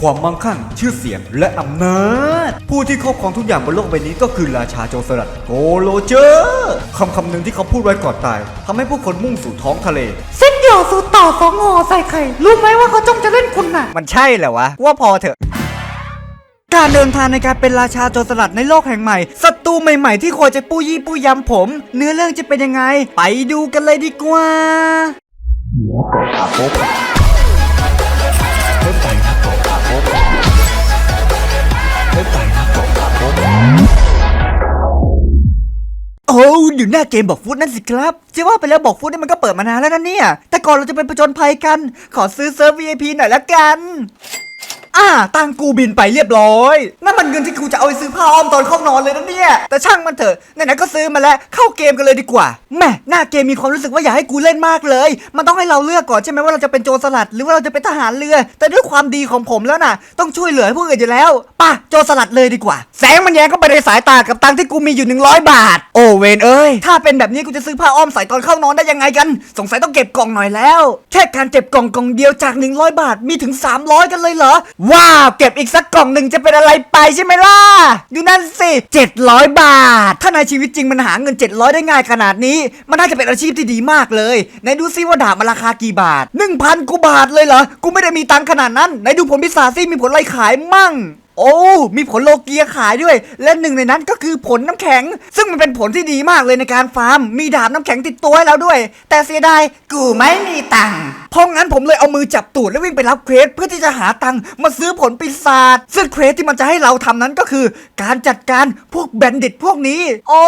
ความมั่งคั่ง ชื่อเสียงและอำนาจ ผู้ที่ครอบครองทุกอย่างบนโลกใบนี้ก็คือราชาโจรสลัดโกโลเจอร์คำคำหนึ่งที่เขาพูดไว้ก่อนตายทำให้ผู้คนมุ่งสู่ท้องทะเล เส้นเดี่ยวสูตรต่อสองงอใส่ไข่ รู้ไหมว่าเขาจ้องจะเล่นคุณน่ะ มันใช่เหรอวะ ว่าพอเถอะการเดินทางในการเป็นราชาโจรสลัดในโลกแห่งใหม่ศัตรูใหม่ๆที่ควรจะปู้ยี่ปู้ยำผม เนื้อเรื่องจะเป็นยังไง ไปดูกันเลยดีกว่า โอ้อยู่หน้าเกมบอกฟุตนั่นสิครับจะว่าไปแล้วบอกฟุตนี่มันก็เปิดมานานแล้วนะเนี่ย แต่ก่อนเราจะเป็นประจนภัยกัน ขอซื้อเซิร์ฟ VIP หน่อยละกัน อ่าตังกูบินไปเรียบร้อย นั่นมันเงินที่กูจะเอาไปซื้อผ้าอ้อมตอนเข้านอนเลยนะเนี่ย แต่ช่างมันเถอะไหนๆก็ซื้อมาแล้ว เข้าเกมกันเลยดีกว่าแหม่หน้าเกมมีความรู้สึกว่าอยากให้กูเล่นมากเลย มันต้องให้เราเลือกก่อนใช่ไหมว่าเราจะเป็นโจรสลัดหรือว่าเราจะเป็นทหารเรือ แต่ด้วยความดีของผมแล้วน่ะ ต้องช่วยเหลือผู้อื่นอยู่แล้วป่ะโจรสลัดเลยดีกว่า แสงมันแยงเข้าไปในสายตากับตังที่กูมีอยู่ 100 บาท โอเวนเอ้ยถ้าเป็นแบบนี้กูจะซื้อผ้าอ้อมใส่ตอนเข้านอนได้ยังไงกัน สงสัยต้องเก็บกล่องหน่อยแล้วแค่การเก็บกล่องกล่องเดียวจาก 100 บาทมีถึง 300 กันเลยเหรอว้าว เก็บอีกสักกล่องหนึ่งจะเป็นอะไรไปใช่ไหมล่ะ ดูนั่นสิ 700 บาท ถ้าในชีวิตจริงมันหาเงิน 700 ได้ง่ายขนาดนี้ มันน่าจะเป็นอาชีพที่ดีมากเลยไหนดูซิว่าดาบมันราคากี่บาท 1,000กูบาทเลยเหรอ กูไม่ได้มีตังค์ขนาดนั้นไหนดูผลพิศาจซิมีผลอะไรขายมั่ง โอ้ มีผลโลเกียขายด้วย และหนึ่งในนั้นก็คือผลน้ำแข็ง ซึ่งมันเป็นผลที่ดีมากเลยในการฟาร์ม มีดาบน้ำแข็งติดตัวให้เราด้วย แต่เสียดายกูไม่มีตังค์เพราะงั้นผมเลยเอามือจับตูดแล้ววิ่งไปรับเควสเพื่อที่จะหาตังค์มาซื้อผลปีศาจซึ่งเควสที่มันจะให้เราทำนั้นก็คือ การจัดการพวกแบนดิตพวกนี้ โอ้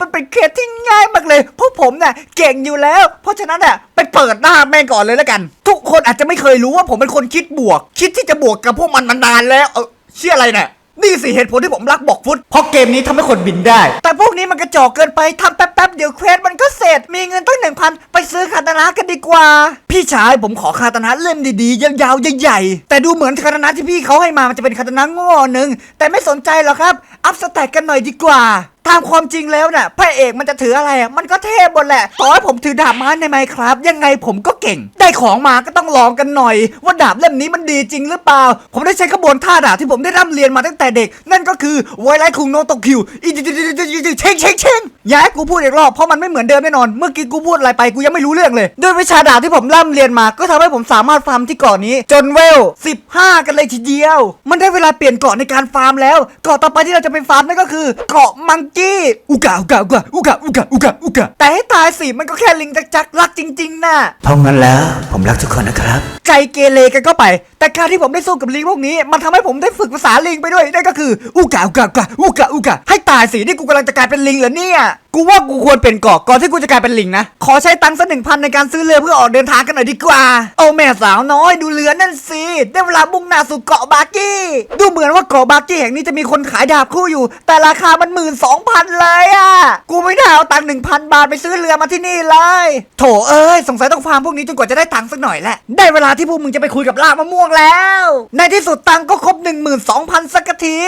มันเป็นเควสที่ง่ายมากเลยพราะผมเนี่ยเก่งอยู่แล้ว เพราะฉะนั้นเนี่ยไปเปิดหน้าแม่งก่อนเลยแล้วกัน ทุกคนอาจจะไม่เคยรู้ว่าผมเป็นคนคิดบวก คิดที่จะบวกกับพวกมันมานานแล้วเออ เชื่ออะไรเนี่ยนี่สิเหตุผลที่ผมรักบอกฟุต เพราะเกมนี้ทำให้คนบินได้ แต่พวกนี้มันกระจอกเกินไปทำแป๊บๆ เดี๋ยวเควสมันก็เสร็จ มีเงินตั้งหนึ่งพันไปซื้อคาตานะกันดีกว่า พี่ชายผมขอคาตานะเล่มดีๆ ยาวๆ ใหญ่ๆ แต่ดูเหมือนคาตานะที่พี่เขาให้มา มันจะเป็นคาตานะโง่หนึ่งแต่ไม่สนใจหรอกครับ อัพสแต็กกันหน่อยดีกว่า ตามความจริงแล้วน่ะพระเอกมันจะถืออะไรอะมันก็เทพหมดแหละต่อให้ผมถือดาบไม้ในไมครับ ยังไงผมก็เก่ง ได้ของมาก็ต้องลองกันหน่อย ว่าดาบเล่มนี้มันดีจริงหรือเปล่า ผมได้ใช้ขบวนท่าดาบที่ผมได้ร่ำเรียนมาตั้งแต่เด็ก นั่นก็คือไวไลคุงโนโตคิวอีจิจิจิจิจิจิเชงเชงเชงอย่าให้กูพูดอีกรอบเพราะมันไม่เหมือนเดิมแน่นอน เมื่อกี้กูพูดอะไรไปกูยังไม่รู้เรื่องเลย ด้วยวิชาดาบที่ผมร่ำเรียนมาก็ทำให้ผมสามารถฟาร์มที่เกาะนี้ จนเวล 15 กันเลยทีเดียว มันได้เวลาเปลี่ยนเกาะในการฟาร์มแล้ว เกาะต่อไปที่เราจะไปฟาร์มนั่นก็คือ เกาะมังกี้ อุกะอุกะอุกะอุกะอุกะอุกะอุกะแต่ให้ตายสิมันก็แค่ลิงจักจักรักจริงๆน่ะเพราะงั้นแล้วผมรักทุกคนนะครับ ใจเกเรกันก็ไป แต่การที่ผมได้สู้กับลิงพวกนี้ มันทำให้ผมได้ฝึกภาษาลิงไปด้วยนั่นก็คืออุกะอุกะอุกะอุกะอุกะให้ตายสินี่กูกำลังจะกลายเป็นลิงเหรอเนี่ยกูว่ากูควรเป็นเกาะก่อนที่กูจะกลายเป็นลิงนะ ขอใช้ตังค์สักหนึ่งพันในการซื้อเรือเพื่อออกเดินทางกันหน่อยดีกว่าโอ้แม่สาวน้อยดูเรือนั่นสิได้เวลามุ่งหน้าสู่เกาะบาร์กี้ ดูเหมือนว่าเกาะบาร์กี้แห่งนี้จะมีคนขายดาบคู่อยู่ แต่ราคามันหมื่นสองพันเลยอะกูไม่ได้เอาตังค์หนึ่งพันบาทไปซื้อเรือมาที่นี่เลย โถเอ้ยสงสัยต้องฟาร์มพวกนี้จนกว่าจะได้ตังค์สักหน่อยแหละ ได้เวลาที่พวกมึงจะไปคุยกับลากมะม่วงแล้ว ในที่สุดตังค์ก็ครบ 12,000สักที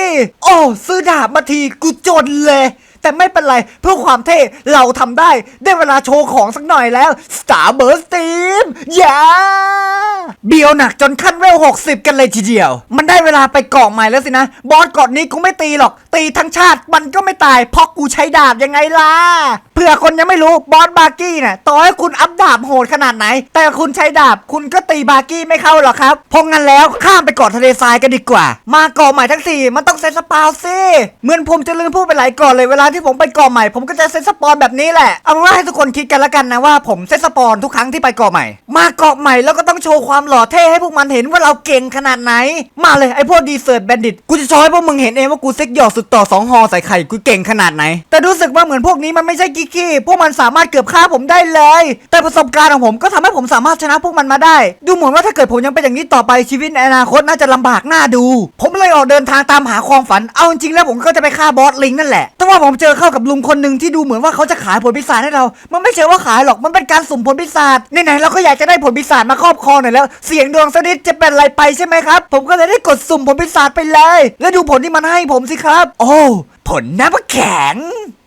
โอ้ซื้อดาบมาทีกูจนเลย แต่ไม่เป็นไรเพื่อความเท่เราทำได้ ได้เวลาโชว์ของสักหน่อยแล้ว Starburst Team อย่า เบียวหนักจนขั้นเวล60 กันเลยทีเดียว มันได้เวลาไปเกาะใหม่แล้วสินะ บอสเกาะนี้กูไม่ตีหรอก ตีทั้งชาติมันก็ไม่ตาย เพราะกูใช้ดาบยังไงล่ะเผื่อคนยังไม่รู้บอสบาร์กี้น่ะต่อให้คุณอัพดาบโหดขนาดไหน แต่คุณใช้ดาบคุณก็ตีบาร์กี้ไม่เข้าหรอกครับเพราะงั้นแล้วข้ามไปเกาะทะเลทรายกันดีกว่า มาเกาะใหม่ทั้งสี่มันต้องเซตสปาวสิเหมือนผมจะลืมพูดไปหลายเก่อนเลยเวลาที่ผมไปเกาะใหม่ผมก็จะเซตสปอนแบบนี้แหละเอาว่าให้ทุกคนคิดกันละกันนะว่าผมเซตสปอนทุกครั้งที่ไปเกาะใหม่ มาเกาะใหม่แล้วก็ต้องโชว์ความหล่อเท่ให้พวกมันเห็นว่าเราเก่งขนาดไหน มาเลยไอพวกดีเซิร์ตแบนดิตกูจะโชว์ให้พวกมึงเห็นเองว่ากูเซ็กหยอดสุดต่อสองฮอใส่ไข่กูเก่งขนาดไหน แต่รู้สึกว่าเหมือนพวกนี้มันไม่ใช่กิ๊กกี้พวกมันสามารถเกือบฆ่าผมได้เลย แต่ประสบการณ์ของผมก็ทำให้ผมสามารถชนะพวกมันมาได้ ดูเหมือนว่าถ้าเกิดผมยังเป็นอย่างนี้ต่อไปชีวิตในอนาคตน่าจะลำบากหน้าดู ผมเลยออกเดินทางตามหาความฝันเอาจริงแล้วผมก็จะไปฆ่าบอสลิงนั่นแหละแต่ว่าผมเจอเข้ากับลุงคนหนึ่งที่ดูเหมือนว่าเขาจะขายผลปีศาจให้เรา มันไม่ใช่ว่าขายหรอกมันเป็นการสุ่มผลปีศาจไหนๆเราก็อยากจะได้ผลปีศาจมาครอบครองหน่อยแล้วเสียงดวงสนิดจะเป็นอะไรไปใช่ไหมครับ ผมก็เลยได้กดสุ่มผลปีศาจไปเลย แล้วดูผลที่มันให้ผมสิครับ โอ้ผลน้ำแข็ง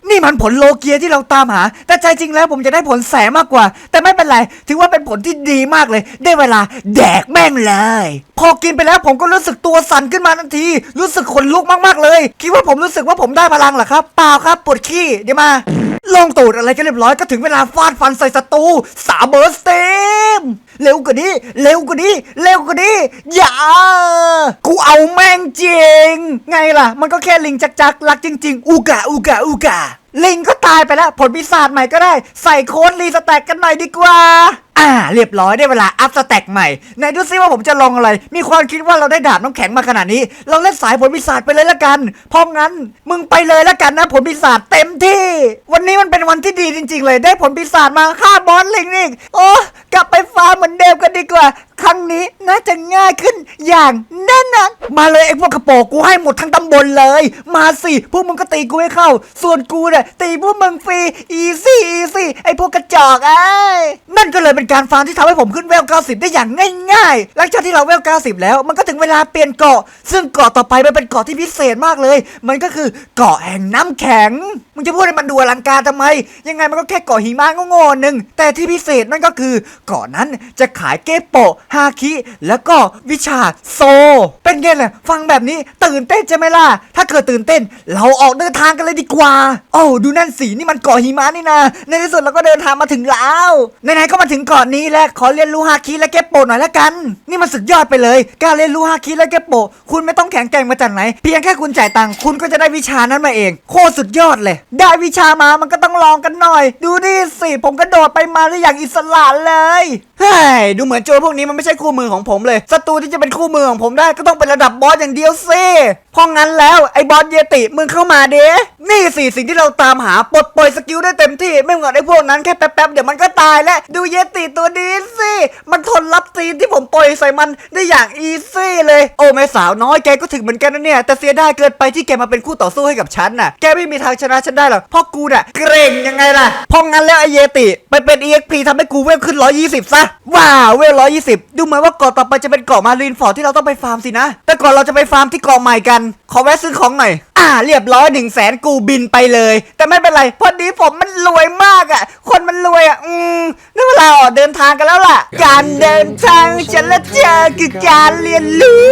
นี่มันผลโลเกียที่เราตามหา แต่ใจจริงแล้วผมจะได้ผลแสมากกว่า แต่ไม่เป็นไร ถือว่าเป็นผลที่ดีมากเลย ได้เวลาแดกแม่งเลย พอกินไปแล้วผมก็รู้สึกตัวสั่นขึ้นมาทันที รู้สึกขนลุกมากๆเลย คิดว่าผมรู้สึกว่าผมได้พลังเหรอครับ เปล่าครับ ปวดขี้ เดี๋ยวมา ลงตูดอะไรกันเรียบร้อยก็ถึงเวลาฟาดฟันใส่ศัตรูสาเบอร์สเต็มเร็วกว่านี้ เร็วกว่านี้ เร็วกว่านี้ อย่า กูเอาแม่งจริง ไงล่ะ มันก็แค่ลิงจักจักรักจริง ๆ อูกะอูกะอูกะ ลิงก็ตายไปแล้ว ผลปีศาจใหม่ก็ได้ ใส่โค้ดรีสแต็กกันหน่อยดีกว่า อ่า เรียบร้อยได้เวลาอัพสแต็กใหม่ไหนดูซิว่าผมจะลองอะไร มีความคิดว่าเราได้ดาบน้ำแข็งมาขนาดนี้ เราเล่นสายผลปีศาจไปเลยละกัน เพราะงั้นมึงไปเลยละกันนะ ผลปีศาจเต็มที่ วันนี้มันเป็นวันที่ดีจริง ๆ เลยได้ผลปีศาจมาฆ่าบอสลิงนี่โอ้กลับไปฟาร์มเหมือนเดิมกันดีกว่า ครั้งนี้น่าจะง่ายขึ้น อย่างแน่นอนมาเลยไอ้พวกกระโปงกูให้หมดทั้งตำบลเลย มาสิพวกมึงก็ตีกูให้เข้า ส่วนกูเนี่ยตีพวกมึงฟรีอีซี่อีซี่ไอ้พวกกระจอกไอ้นั่นก็เลยเป็นการฟาร์มที่ทำให้ผมขึ้นเวล 90 ได้อย่างง่ายๆ หลังจากที่เราเวล 90 แล้ว มันก็ถึงเวลาเปลี่ยนเกาะ ซึ่งเกาะต่อไปมันเป็นเกาะที่พิเศษมากเลย มันก็คือเกาะแห่งน้ำแข็งมึงจะพูดให้มันดูอลังการทำไม ยังไงมันก็แค่เกาะหิมะโง่ๆหนึ่งแต่ที่พิเศษนั่นก็คือเกาะนั้นจะขายเกโปฮาคิ แล้วก็วิชาโซ เป็นไงล่ะ ฟังแบบนี้ตื่นเต้นใช่ไหมล่ะ ถ้าเกิดตื่นเต้น เราออกเดินทางกันเลยดีกว่า โอ้ดูนั่นสิ นี่มันเกาะหิมะนี่นะในที่สุดเราก็เดินทางมาถึงแล้วไหนๆก็มาถึงเกาะนี้แล้วขอเรียนรู้ฮาคิและเกโปหน่อยละกัน นี่มันสุดยอดไปเลย การเรียนรู้ฮาคิและเกโป คุณไม่ต้องแข็งแกร่งมาจากไหน เพียงแค่คุณจ่ายตังค์คุณก็จะได้วิชานั้นมาเอง โคตรสุดยอดเลย ได้วิชามามันก็ต้องลองกันหน่อย ดูนี่สิผมกระโดดไปมาได้อย่างอิสระเลยเฮ้ยดูเหมือนโจรพวกนี้มันไม่ใช่คู่มือของผมเลยศัตรูที่จะเป็นคู่มือของผมได้ก็ต้องเป็นระดับบอสอย่างเดียวสิเพราะงั้นแล้วไอ้บอสเยติมึงเข้ามาเด้นี่สิสิ่งที่เราตามหาปลดปล่อยสกิลได้เต็มที่ไม่เหมือนไอ้พวกนั้นแค่แป๊บๆเดี๋ยวมันก็ตายแล้วดูเยติตัวนี้สิมันทนรับตีนที่ผมปล่อยใส่มันได้อย่างอีซี่เลย โอ้แม่สาวน้อยแกก็ถึงเหมือนกันนะเนี่ยแต่เสียดายเกินไปที่แกมาเป็นคู่ต่อสู้ให้กับฉันน่ะแกไม่มีทางชนะฉันได้หรอกเพราะกูน่ะเกรงยังไงล่ะเพราะงั้นแล้วไอ้เยติไปเป็น EXP ทำให้กูเวลขึ้น 120ซะว้าวเวล120 ดูเหมือนว่าเกาะต่อไปจะเป็นเกาะมารีนฟอของที่เราต้องไปฟาร์มสินะ แต่ก่อนเราจะไปฟาร์มที่เกาะใหม่กัน ขอแวะซื้อของหน่อย อ่า เรียบร้อยหนึ่งแสนกูบินไปเลย แต่ไม่เป็นไรพอดีผมมันรวยมากอะ คน รวยอะ อืมได้เวลาออกเดินทางกันแล้วล่ะ การเดินทางฉันละเจอคือการเรียนรู้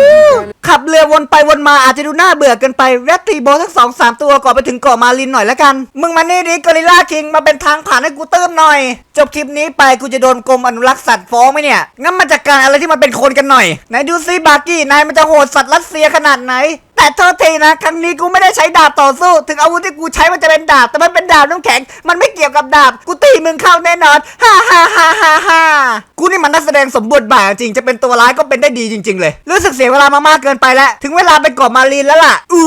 ขับเรือวนไปวนมาอาจจะดูน่าเบื่อเกินไปแวะตีโบสทั้งสองสามตัวก่อนไปถึงเกาะมารินหน่อยละกัน มึงมานี่ดิกอริลล่าคิงมาเป็นทางผ่านให้กูเติมหน่อย จบคลิปนี้ไปกูจะโดนกรมอนุรักษ์สัตว์ฟ้องไหมเนี่ยงั้นมาจัดการอะไรที่มันเป็นคนกันหน่อยไหนดูซิบาร์กี้นายมันจะโหดสัตว์รัสเซียขนาดไหนแต่ โทษทีนะ ครั้งนี้กูไม่ได้ใช้ดาบต่อสู้ ถึงอาวุธที่กูใช้มันจะเป็นดาบ แต่มันเป็นดาบน้ำแข็ง มันไม่เกี่ยวกับดาบ กูตีมึงเข้าแน่นอน ฮ่าฮ่าฮ่าฮ่าฮ่ากูนี่มันนักแสดงสมบูรณ์แบบจริงจะเป็นตัวร้ายก็เป็นได้ดีจริง ๆ เลย รู้สึกเสียเวลามามากเกินไปแล้ว ถึงเวลาไปเกาะมารีนแล้วล่ะ อู้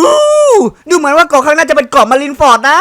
ดูเหมือนว่าเกาะข้างหน้าจะเป็นเกาะมารีนฟอร์ดนะ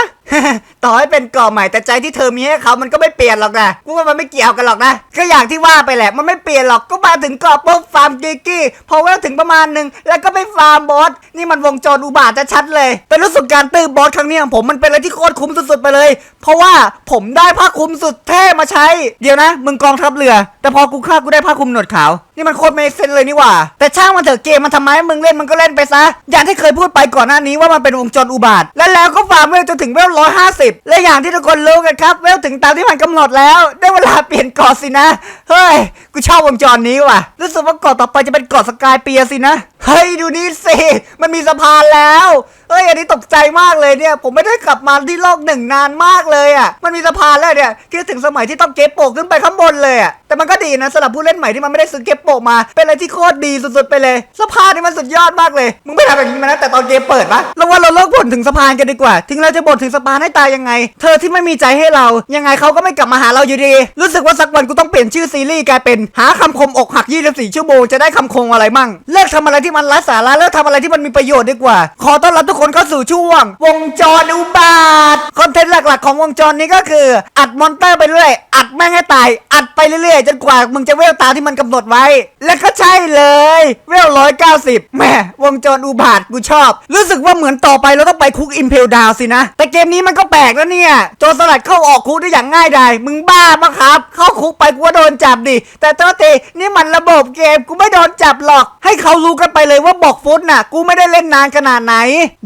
ต่อให้เป็นเกาะใหม่แต่ใจที่เธอมีให้เขามันก็ไม่เปลี่ยนหรอกนะกูว่ามันไม่เกี่ยวกันหรอกนะ ก็อย่างที่ว่าไปแหละ มันไม่เปลี่ยนหรอก ก็มาถึงเกาะปุ๊บฟาร์มกิกกี้ พอเวลถึงประมาณหนึ่งแล้วก็ไปฟาร์มบอส นี่มันวงจรอุบาทจะชัดเลยแต่รู้สึกการตื้อบอสครั้งนี้ของผมมันเป็นอะไรที่โคตรคุ้มสุดๆไปเลย เพราะว่าผมได้ผ้าคลุมสุดเท่มาใช้ เดี๋ยวนะ มึงกองทัพเรือแต่พอกูฆ่ากูได้ผ้าคลุมหนวดขาว นี่มันโคตรไม่เซนเลยนี่หว่า แต่ช่างมันเถอะเกมมันทำไมมึงเล่นมันก็เล่นไปซะ อย่างที่เคยพูดไปก่อนหน้านี้ว่ามันเป็นวงจรอุบาท และแล้วก็ฟาร์มเวลจนถึงเวลร้อยห้าสิบและอย่างที่ทุกคนรู้กันครับ เวลถึงตามที่มันกำหนดแล้ว ได้เวลาเปลี่ยนเกาะสินะ เฮ้ย กูชอบวงจรนี้ว่ะ รู้สึกว่าเกาะต่อไปจะเป็นเกาะสกายเปียสินะ เฮ้ยดูนี่สิ มันมีสะพานแล้ว เฮ้ยอันนี้ตกใจมากเลยเนี่ย ผมไม่ได้กลับมาที่โลกหนึ่งนานมากเลยอะมันมีสะพานแล้วเนี่ยคิดถึงสมัยที่ต้องเก็บโปกขึ้นไปข้างบนเลยอะแต่มันก็ดีนะสำหรับผู้เล่นใหม่ที่มันไม่ได้ซื้อเก็บโปกมา เป็นอะไรที่โคตรดีสุดๆไปเลยสะพานนี่มันสุดยอดมากเลยมึงไม่ทำแบบนี้มานะแต่ตอนเกมเปิดปะเราว่าเราเลิกบ่นถึงสะพานกันดีกว่าถึงเราจะบ่นถึงสะพานให้ตายยังไง เธอที่ไม่มีใจให้เรา ยังไงเขาก็ไม่กลับมาหาเราอยู่ดี รู้สึกว่าสักวันกูต้องเปลี่ยนชื่อซีรีส์กลายเป็นหาคำคมอกหัก 24 ชั่วโมงจะได้คำคมอะไรมั่งเลิกทำอะไรที่มันไร้สาระเลิกทำอะไรที่มันมีประโยชน์ดีกว่า ขอต้อนรับทุกคนเข้าสู่ช่วง วงจรอุบาทคอนเทนต์หลักๆ ของวงจรนี้ก็คือ อัดมอนเตอร์ไปเรื่อยอัดแม่งให้ตาย อัดไปเรื่อยๆ จนกว่ามึงจะเวลตาที่มันกำหนดไว้ และก็ใช่เลย เวลร้อยเก้าสิบแม่วงจรอุบาทกูชอบ รู้สึกว่าเหมือนต่อไปเราต้องไปคุกอิมเพลดาวสินะ แต่เกมนี้มันก็แปลกแล้วเนี่ยโจรสลัดเข้าออกคุกได้อย่างง่ายดายมึงบ้าปะครับ เข้าคุกไปกูว่าโดนจับดิแต่เจ้าทีนี่มันระบบเกมกูไม่โดนจับหรอก ให้เขารู้กันไปเลยว่าบอกฟุตน่ะ กูไม่ได้เล่นนานขนาดไหน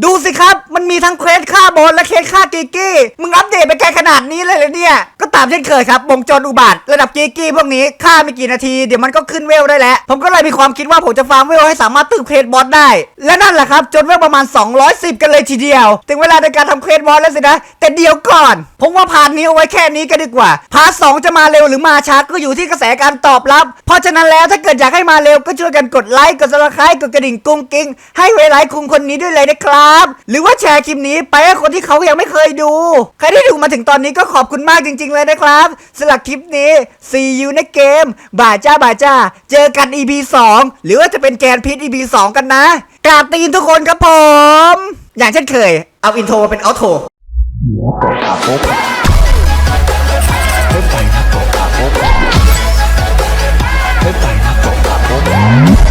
ดูสิครับ มันมีทั้งเควสฆ่าบอลและเคสฆ่ากิกกี้ มึงอัปเดตไปไกลขนาดนี้เลยเหรอเนี่ย ก็ตามเช่นเคยครับวงจรอุบาทระดับกิกกี้พวกนี้ฆ่าไม่กี่นาทีเดี๋ยวมันก็ขึ้นเวลได้แล้ว ผมก็เลยมีความคิดว่าผมจะฟาร์มเวลให้สามารถตึกเควสบอสได้ และนั่นแหละครับจนเวลประมาณ 210 กันเลยทีเดียว ถึงเวลาในการทำเควสบอสแล้วสินะ แต่เดี๋ยวก่อน ผมว่าพาร์ทนี้เอาไว้แค่นี้ก็ดีกว่า พาร์ทสองจะมาเร็วหรือมาช้าก็อยู่ที่กระแสการตอบรับ เพราะฉะนั้นแล้วถ้าเกิดอยากให้มาเร็วก็ช่วยกันกดไลค์กดซับสไครต์กดกระดิ่งกุ้งกิ้งให้เวลาคุงคนนี้ด้วยเลยนะครับหรือว่าแชร์คลิปนี้ไปให้คนที่เขายังไม่เคยดู ใครที่ดูมาถึงตอนนี้ก็ขอบคุณมากจริง ๆ เลยนะครับสำหรับคลิปนี้ see you ในเกม บ่าจ้าบ่าจ้า เจอกัน EP 2 หรือว่าจะเป็นแกนพิษ EP 2 กันนะกราบตีนทุกคนครับผม อย่างเช่นเคย เอาอินโทรมาเป็นเอาโทรไม่ไปนะ